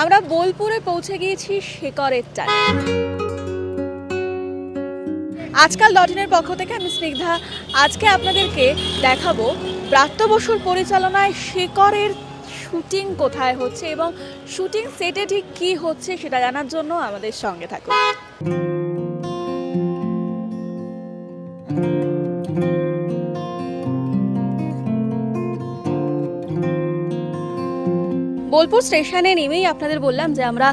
আমরা বোলপুরে পৌঁছে গিয়েছি শেকরের টানে। আজকাল লটিনের পক্ষ থেকে আমি স্নিগ্ধা। আজকে আপনাদেরকে দেখাবো ব্রাত্য বসুর পরিচালনায় শেকরের শুটিং কোথায় হচ্ছে এবং শুটিং সেটে ঠিক কি হচ্ছে সেটা জানার জন্য আমাদের সঙ্গে থাকুন। বোলপুর স্টেশনে নেমেই আপনাদের বললাম যে আমরা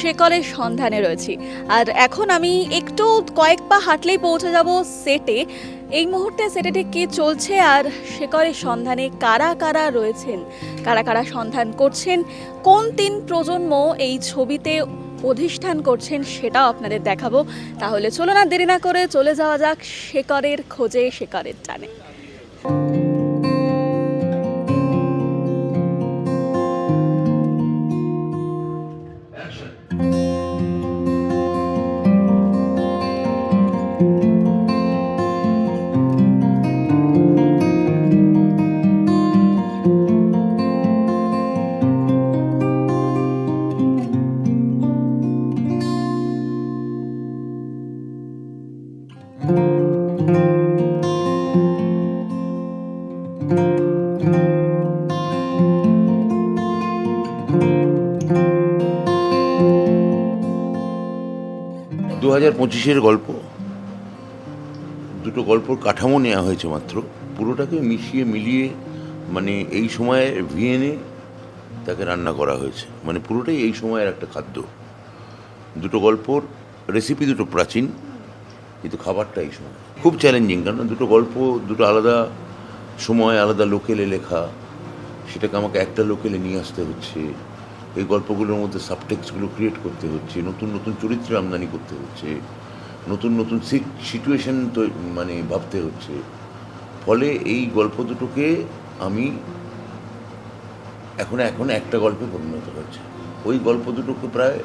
শেকলের সন্ধানে রয়েছি। আর এখন আমি একটু কয়েক পা হাঁটলেই পৌঁছে যাব সেটে। এই মুহূর্তে সেটে ঠিক কী চলছে আর শেকলের সন্ধানে কারা কারা রয়েছেন? কারা কারা সন্ধান করছেন? কোন তিন প্রজন্ম এই ছবিতে অধিষ্ঠান করছেন সেটাও আপনাদের দেখাবো। তাহলে চলো না দেরি না করে চলে যাওয়া যাক শেকরের খোঁজে শেকরের টানে। হাজার পঁচিশের গল্প। দুটো গল্পর কাঠামো নেওয়া হয়েছে মাত্র। পুরোটাকে মিশিয়ে, মিলিয়ে মানে এই সময়ে ভিয়েনে তাকে রান্না করা হয়েছে। মানে পুরোটাই এই সময়ের একটা খাদ্য। দুটো গল্পর রেসিপি দুটো প্রাচীন, কিন্তু খাবারটা এই সময়। খুব চ্যালেঞ্জিং কারণ দুটো গল্প, দুটো আলাদা সময়, আলাদা লোকেলে লেখা। সেটাকে আমাকে একটা লোকেলে নিয়ে আসতে হচ্ছে। এই গল্পগুলোর মধ্যে সাবটেক্সগুলো ক্রিয়েট করতে হচ্ছে, নতুন নতুন চরিত্র আমদানি করতে হচ্ছে, নতুন নতুন সিচুয়েশন তো মানে ভাবতে হচ্ছে। ফলে এই গল্প দুটোকে আমি এখন এখন একটা গল্পে পরিণত হচ্ছে ওই গল্প দুটোকে প্রায়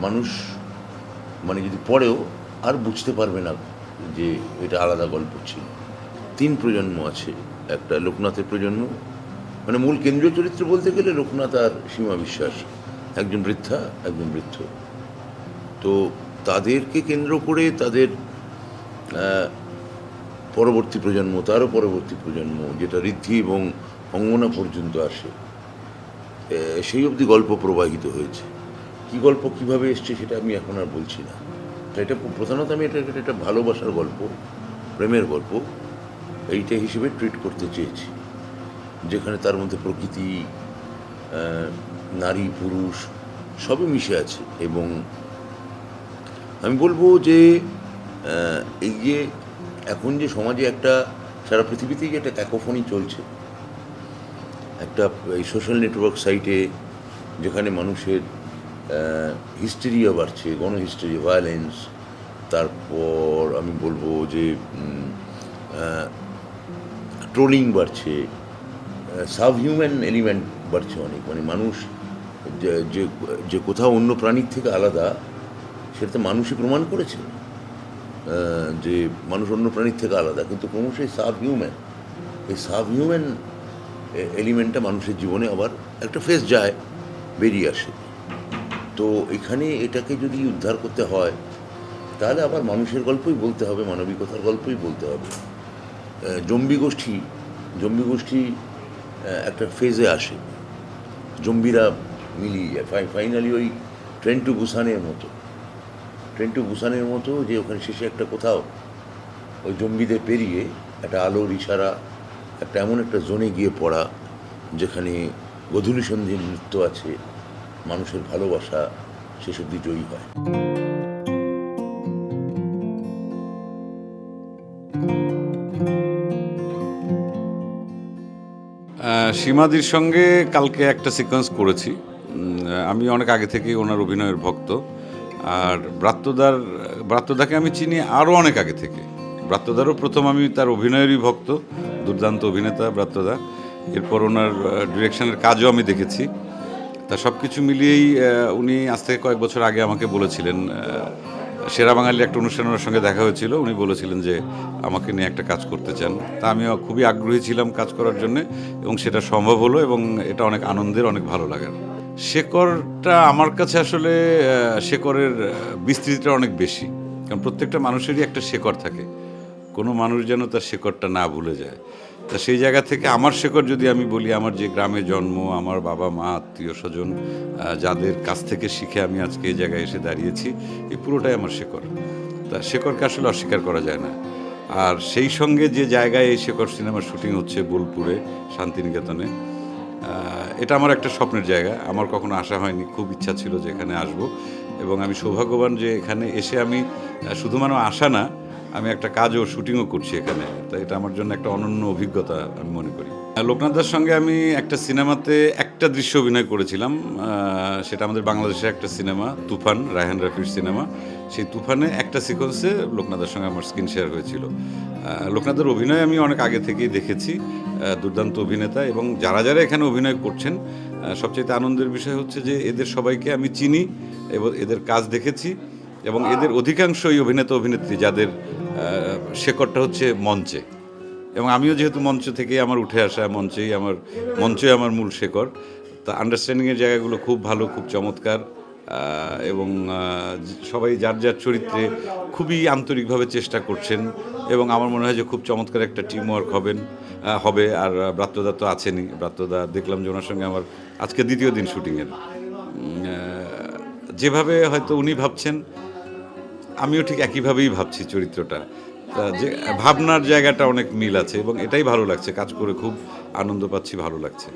মানুষ মানে যদি পড়েও আর বুঝতে পারবে না যে এটা আলাদা গল্প ছিল। তিন প্রজন্ম আছে, একটা লোকনাথের প্রজন্ম মানে মূল কেন্দ্রীয় চরিত্র বলতে গেলে লোকনাথ আর সীমা বিশ্বাস। একজন বৃদ্ধা, একজন বৃদ্ধ। তো তাদেরকে কেন্দ্র করে তাদের পরবর্তী প্রজন্ম, তারও পরবর্তী প্রজন্ম, যেটা ঋদ্ধি এবং অঙ্গনা পর্যন্ত আসে সেই অবধি গল্প প্রবাহিত হয়েছে। কি গল্প কীভাবে এসছে সেটা আমি এখন আর বলছি না। এটা প্রধানত আমি এটা একটা ভালোবাসার গল্প, প্রেমের গল্প, এইটা হিসেবে ট্রিট করতে চেয়েছি। যেখানে তার মধ্যে প্রকৃতি নারী, পুরুষ, সবই মিশে আছে এবং আমি বলব যে এই যে এখন যে সমাজে একটা সারা পৃথিবীতেই যে একটা ক্যাকোফনি চলছে, একটা এই সোশ্যাল নেটওয়ার্ক সাইটে যেখানে মানুষের হিস্টেরিয়া বাড়ছে গণহিস্টেরি ভায়োলেন্স তারপর আমি বলব যে ট্রোলিং বাড়ছে সাব হিউম্যান এলিমেন্ট বাড়ছে অনেক। মানে মানুষ যে- যে কোথাও অন্য প্রাণীর থেকে আলাদা সেটা তো মানুষই প্রমাণ করেছে যে মানুষ অন্য প্রাণীর থেকে আলাদা। কিন্তু ক্রমশই সাব হিউম্যান এই সাব হিউম্যান এলিমেন্টটা মানুষের জীবনে আবার একটা ফেস যায়, বেরিয়ে আসে। তো এখানে এটাকে যদি উদ্ধার করতে হয়, তাহলে আবার মানুষের গল্পই বলতে হবে, মানবিকতার গল্পই বলতে হবে। জম্বি গোষ্ঠী জম্বি গোষ্ঠী একটা ফেজে আসে। জম্বিরা মিলিয়ে যায়। ফাই ফাইনালি ওই ট্রেন টু বুসানের মতো। ট্রেন টু বুসানের মতো যে ওখানে শেষে একটা কোথাও ওই জম্বিদের পেরিয়ে একটা আলোর ইশারা, একটা এমন একটা জোনে গিয়ে পড়া, যেখানে গধূলি সন্ধির নৃত্য আছে, মানুষের ভালোবাসা শেষ অব্দি জয়ী হয়। সীমাদির সঙ্গে কালকে একটা সিকোয়েন্স করেছি। আমি অনেক আগে থেকেই ওনার অভিনয়ের ভক্ত। আর ব্রাত্যদার, ব্রাত্যদাকে আমি চিনি আরও অনেক আগে থেকে। ব্রাত্যদারও প্রথম আমি তার অভিনয়েরই ভক্ত, দুর্দান্ত অভিনেতা ব্রাত্যদা। এরপর ওনার ডিরেকশনের কাজও আমি দেখেছি। তা সব কিছু মিলিয়েই উনি আজ থেকে কয়েক বছর আগে আমাকে বলেছিলেন সেরা বাঙালি একটা অনুষ্ঠানে ওনার সঙ্গে দেখা হয়েছিল। উনি বলেছিলেন যে, আমাকে নিয়ে একটা কাজ করতে চান। তা আমিও খুবই আগ্রহী ছিলাম কাজ করার জন্য এবং সেটা সম্ভব হলো এবং এটা অনেক আনন্দের, অনেক ভালো লাগার। শেকড়টা আমার কাছে আসলে শেকরের বিস্তৃতিটা অনেক বেশি। কারণ প্রত্যেকটা মানুষেরই একটা শেকড় থাকে। কোনো মানুষ যেন তার শেকড়টা না ভুলে যায়। তা সেই জায়গা থেকে আমার শেকড় যদি আমি বলি, আমার যে গ্রামে জন্ম, আমার বাবা, মা, আত্মীয় স্বজন যাদের কাছ থেকে শিখে আমি আজকে এই জায়গায় এসে দাঁড়িয়েছি, এই পুরোটাই আমার শেকড়। তা শেকড়কে আসলে অস্বীকার করা যায় না। আর সেই সঙ্গে যে জায়গায় এই শেকড় সিনেমার শুটিং হচ্ছে বোলপুরে, শান্তিনিকেতনে এটা আমার একটা স্বপ্নের জায়গা। আমার কখনো আসা হয়নি, খুব ইচ্ছা ছিল যে এখানে আসব। এবং আমি সৌভাগ্যবান যে এখানে এসে আমি শুধুমাত্র আসা না আমি একটা কাজও শুটিংও করছি এখানে তো এটা আমার জন্য একটা অনন্য অভিজ্ঞতা আমি মনে করি। লোকনাথদার সঙ্গে আমি একটা সিনেমাতে একটা দৃশ্য অভিনয় করেছিলাম সেটা আমাদের বাংলাদেশের একটা সিনেমা, তুফান, রায়হান রাফির সিনেমা। সেই তুফানে একটা সিকোয়েন্সে লোকনাথের সঙ্গে আমার স্ক্রিন শেয়ার হয়েছিল। লোকনাথের অভিনয় আমি অনেক আগে থেকেই দেখেছি দুর্দান্ত অভিনেতা এবং যারা যারা এখানে অভিনয় করছেন সবচেয়ে আনন্দের বিষয় হচ্ছে যে এদের সবাইকে আমি চিনি এবং এদের কাজ দেখেছি এবং এদের অধিকাংশই অভিনেতা অভিনেত্রী যাদের শেকড়টা হচ্ছে মঞ্চে। এবং আমিও যেহেতু মঞ্চ থেকেই আমার উঠে আসা মঞ্চেই আমার মঞ্চই আমার মূল শেকড়। তা আন্ডারস্ট্যান্ডিংয়ের জায়গাগুলো খুব ভালো, খুব চমৎকার। এবং সবাই যার যার চরিত্রে খুবই আন্তরিকভাবে চেষ্টা করছেন। এবং আমার মনে হয় যে খুব চমৎকার একটা টিম ওয়ার্ক হবেন হবে। আর ব্রাত্যদা তো আছেনই। ব্রাত্যদা, দেখলাম যে ওনার সঙ্গে আমার আজকে দ্বিতীয় দিন শুটিংয়ের যেভাবে হয়তো উনি ভাবছেন আমিও ঠিক একইভাবেই ভাবছি চরিত্রটা। যে ভাবনার জায়গাটা অনেক মিল আছে এবং এটাই ভালো লাগছে কাজ করে খুব আনন্দ পাচ্ছি ভালো লাগছে।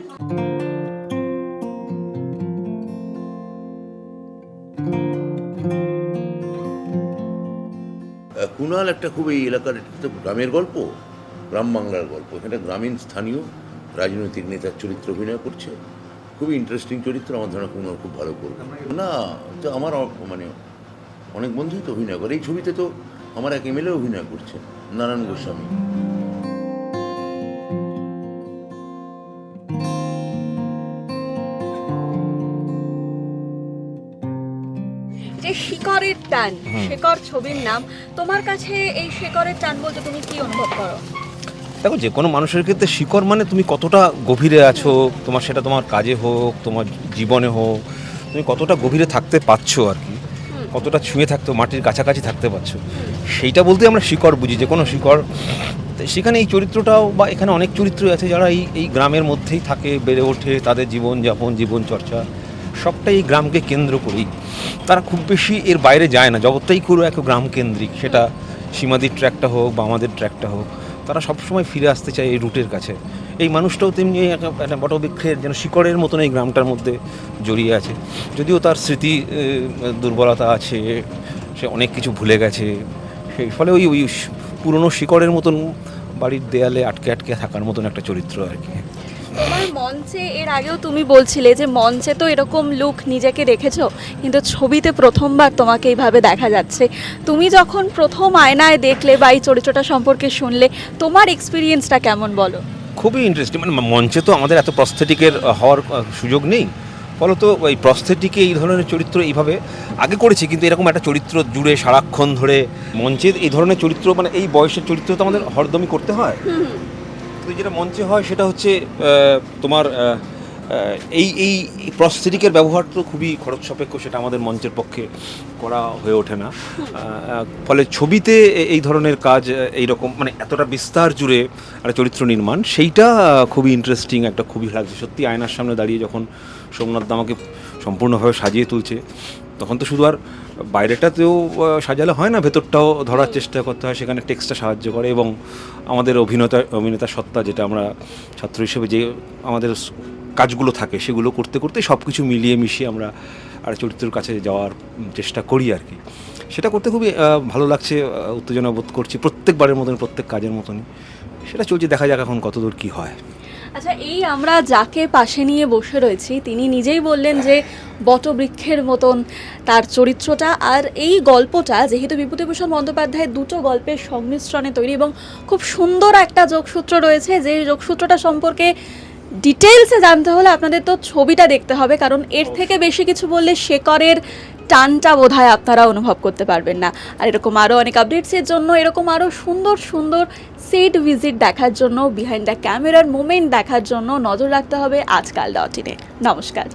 আহ, কুণাল একটা খুব এই এলাকার একটা গ্রামের গল্প গ্রাম বাংলার গল্প। এখানে গ্রামীণ স্থানীয় রাজনৈতিক নেতার চরিত্র অভিনয় করছে। খুবই ইন্টারেস্টিং চরিত্র আমার ধারণা কুণাল খুব ভালো করবে। না তো আমার মানে অনেক বন্ধুই তো অভিনয় করে। এই ছবিতে তো আমার এক এমএলএ অভিনয় করছে নারায়ণ গোস্বামী। যে শিকরের টান শেকর ছবির নাম তোমার কাছে এই শেকরের টান বলতে তুমি কি অনুভব করো? দেখো যে কোনো মানুষের ক্ষেত্রে শিকড় মানে তুমি কতটা গভীরে আছো তোমার সেটা তোমার কাজে হোক তোমার জীবনে হোক তুমি কতটা গভীরে থাকতে পারছ আর কি। কতটা ছুঁয়ে থাকতো, মাটির কাছাকাছি থাকতে পারছ। সেইটা বলতে আমরা শিকড় বুঝি, যে কোনো শিকড়। সেখানে এই চরিত্রটাও বা এখানে অনেক চরিত্রই আছে যারা এই এই গ্রামের মধ্যেই থাকে, বেড়ে ওঠে, তাদের জীবনযাপন, জীবনচর্চা, সবটাই এই গ্রামকে কেন্দ্র করেই। তারা খুব বেশি এর বাইরে যায় না। জগৎটাই পুরো এক গ্রাম কেন্দ্রিক সেটা সীমাদির ট্র্যাকটা হোক বা আমাদের ট্র্যাকটা হোক, তারা সবসময় ফিরে আসতে চায় এই রুটের কাছে। এই মানুষটাও তেমনি একটা বটবৃক্ষের যেন শিকড়ের মতন এই গ্রামটার মধ্যে জড়িয়ে আছে। যদিও তার স্মৃতি দুর্বলতা আছে, সে অনেক কিছু ভুলে গেছে। সেই ফলে ওই ওই পুরনো শিকড়ের মতন বাড়ির দেয়ালে আটকে আটকে থাকার মতন একটা চরিত্র আর কি। তোমার মঞ্চে এর আগেও তুমি বলছিলে যে মঞ্চে তো এরকম লুক নিজেকে দেখেছ, কিন্তু ছবিতে প্রথমবার তোমাকে এইভাবে দেখা যাচ্ছে। তুমি যখন প্রথম আয়নায় দেখলে বা এই চরিত্রটা সম্পর্কে শুনলে, তোমার এক্সপিরিয়েন্সটা কেমন বলো? খুবই ইন্টারেস্টিং মানে মঞ্চে তো আমাদের এত প্রস্থেটিকের হওয়ার সুযোগ নেই। ফলত এই প্রস্থেটিকে এই ধরনের চরিত্র এইভাবে আগে করেছি কিন্তু এরকম একটা চরিত্র জুড়ে সারাক্ষণ ধরে মঞ্চে এই ধরনের চরিত্র মানে এই বয়সের চরিত্র তো আমাদের হরদমই করতে হয়। কিন্তু যেটা মঞ্চে হয় সেটা হচ্ছে তোমার এই এই প্রস্থেটিকের ব্যবহার তো খুবই খরচ সাপেক্ষ সেটা আমাদের মঞ্চের পক্ষে করা হয়ে ওঠে না। ফলে ছবিতে এই ধরনের কাজ এই রকম মানে এতটা বিস্তার জুড়ে একটা চরিত্র নির্মাণ, সেইটা খুবই ইন্টারেস্টিং একটা খুবই লাগছে। সত্যি আয়নার সামনে দাঁড়িয়ে যখন সোমনাথ আমাকে সম্পূর্ণভাবে সাজিয়ে তুলছে, তখন তো শুধু আর বাইরেটাতেও সাজালে হয় না, ভেতরটাও ধরার চেষ্টা করতে হয়, সেখানে টেক্সটটা সাহায্য করে এবং আমাদের অভিনেতা অভিনেতা সত্তা, যেটা আমরা ছাত্র হিসেবে যে আমাদের কাজগুলো থাকে, সেগুলো করতে করতে সব কিছু মিলিয়ে মিশিয়ে আমরা আর চরিত্রের কাছে যাওয়ার চেষ্টা করি আর কি। সেটা করতে খুবই ভালো লাগছে উত্তেজনা বোধ করছি প্রত্যেকবারের মতন প্রত্যেক কাজের মতনই। সেটা চলছে, দেখা যাক এখন কতদূর কী হয়। আচ্ছা এই আমরা যাকে পাশে নিয়ে বসে রয়েছি, তিনি নিজেই বললেন যে বটবৃক্ষের মতন তার চরিত্রটা। আর এই গল্পটা, যেহেতু বিভূতিভূষণ বন্দ্যোপাধ্যায়ের দুটো গল্পের সংমিশ্রণে তৈরি এবং খুব সুন্দর একটা যোগসূত্র রয়েছে, যে যোগসূত্রটা সম্পর্কে ডিটেলসে জানতে হলে আপনাদের তো ছবিটা দেখতে হবে কারণ এর থেকে বেশি কিছু বললে শেকরের টানটা বোধ হয় আপনারা অনুভব করতে পারবেন না। আর এরকম আরও অনেক আপডেটসের জন্য এরকম আরও সুন্দর সুন্দর সেট ভিজিট দেখার জন্য বিহাইন্ড দ্য ক্যামেরার মোমেন্ট দেখার জন্য নজর রাখতে হবে আজকাল ডট ইনে নমস্কার।